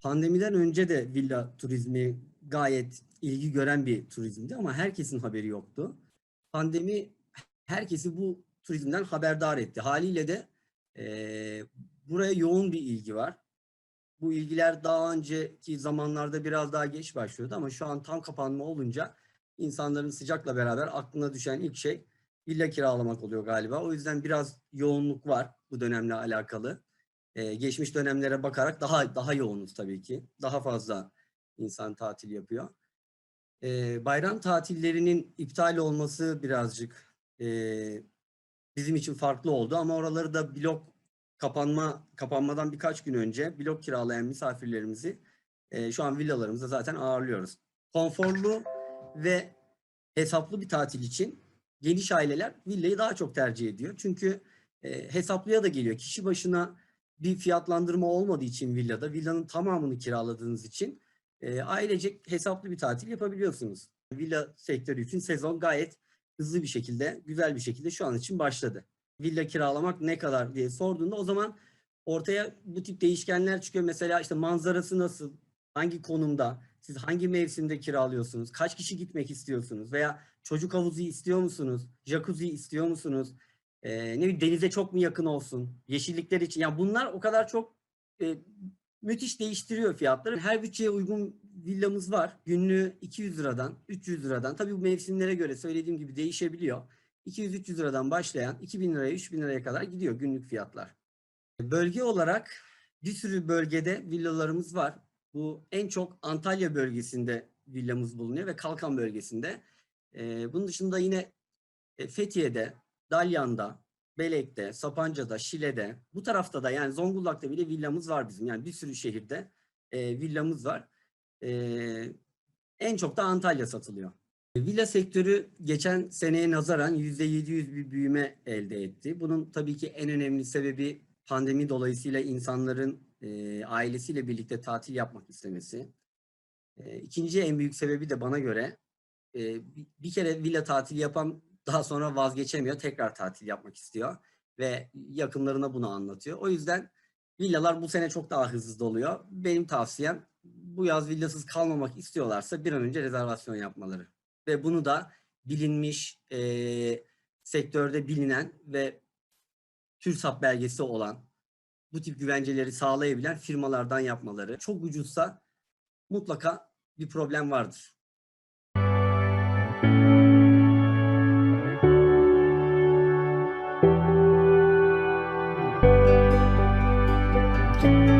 Pandemiden önce de villa turizmi gayet ilgi gören bir turizmdi ama herkesin haberi yoktu. Pandemi herkesi bu turizmden haberdar etti. Haliyle de eee, buraya yoğun bir ilgi var. Bu ilgiler daha önceki zamanlarda biraz daha geç başlıyordu ama şu an tam kapanma olunca insanların sıcakla beraber aklına düşen ilk şey villa kiralamak oluyor galiba. O yüzden biraz yoğunluk var bu dönemle alakalı. Ee, geçmiş dönemlere bakarak daha daha yoğunuz tabii ki. Daha fazla insan tatil yapıyor. Ee, bayram tatillerinin iptal olması birazcık e, bizim için farklı oldu ama oraları da blok kapanma kapanmadan birkaç gün önce blok kiralayan misafirlerimizi e, şu an villalarımızda zaten ağırlıyoruz. Konforlu ve hesaplı bir tatil için geniş aileler villayı daha çok tercih ediyor. Çünkü e, hesaplıya da geliyor. Kişi başına bir fiyatlandırma olmadığı için villada, villanın tamamını kiraladığınız için e, ailecek hesaplı bir tatil yapabiliyorsunuz. Villa sektörü için sezon gayet hızlı bir şekilde, güzel bir şekilde şu an için başladı. Villa kiralamak ne kadar diye sorduğunda o zaman ortaya bu tip değişkenler çıkıyor. Mesela işte manzarası nasıl, hangi konumda, siz hangi mevsimde kiralıyorsunuz, kaç kişi gitmek istiyorsunuz veya çocuk havuzu istiyor musunuz, jacuzzi istiyor musunuz, Ee, ne bileyim denize çok mu yakın olsun, yeşillikler için. Yani bunlar o kadar çok e, müthiş değiştiriyor fiyatları. Her bütçeye uygun villamız var. Günlüğü 200 liradan, 300 liradan. Tabii bu mevsimlere göre söylediğim gibi değişebiliyor. 200-300 liradan başlayan 2000 liraya, 3000 liraya kadar gidiyor günlük fiyatlar. Bölge olarak bir sürü bölgede villalarımız var. Bu en çok Antalya bölgesinde villamız bulunuyor ve Kalkan bölgesinde. Bunun dışında yine e, Fethiye'de, Dalyan'da, Belek'te, Sapanca'da, Şile'de, bu tarafta da yani Zonguldak'ta bile villamız var bizim. Yani bir sürü şehirde e, villamız var. E, en çok da Antalya satılıyor. Villa sektörü geçen seneye nazaran %700 bir büyüme elde etti. Bunun tabii ki en önemli sebebi pandemi dolayısıyla insanların e, ailesiyle birlikte tatil yapmak istemesi. E, ikinci en büyük sebebi de bana göre e, bir kere villa tatili yapan daha sonra vazgeçemiyor, tekrar tatil yapmak istiyor ve yakınlarına bunu anlatıyor. O yüzden villalar bu sene çok daha hızlı doluyor. Benim tavsiyem bu yaz villasız kalmamak istiyorlarsa bir an önce rezervasyon yapmaları. Ve bunu da bilinmiş, e, sektörde bilinen ve TÜRSAP belgesi olan bu tip güvenceleri sağlayabilen firmalardan yapmaları. Çok ucuzsa mutlaka bir problem vardır. Bye.